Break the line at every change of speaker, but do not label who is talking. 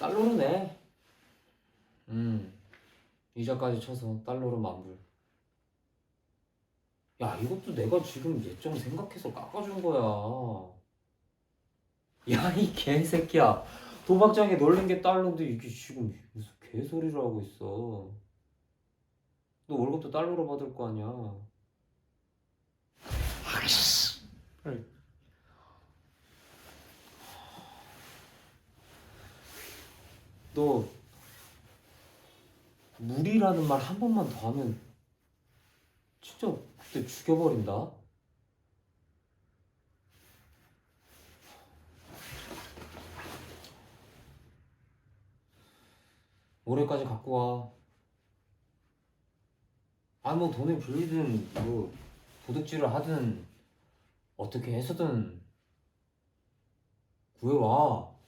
달러로 내. 음. 이자까지 쳐서 달러로 만불. 야, 이것도 내가 지금 예점 생각해서 깎아준 거야. 야, 이 개새끼야. 도박장에 놀린 게 달러인데 이게 지금 무슨 개소리를 하고 있어. 너 월급도 달러로 받을 거 아니야. 아이씨. 너 무리라는 말 한 번만 더 하면 진짜 그때 죽여버린다. 올해까지 갖고 와. 아, 뭐 돈을 빌리든 뭐 도둑질을 하든 어떻게 해서든 구해와.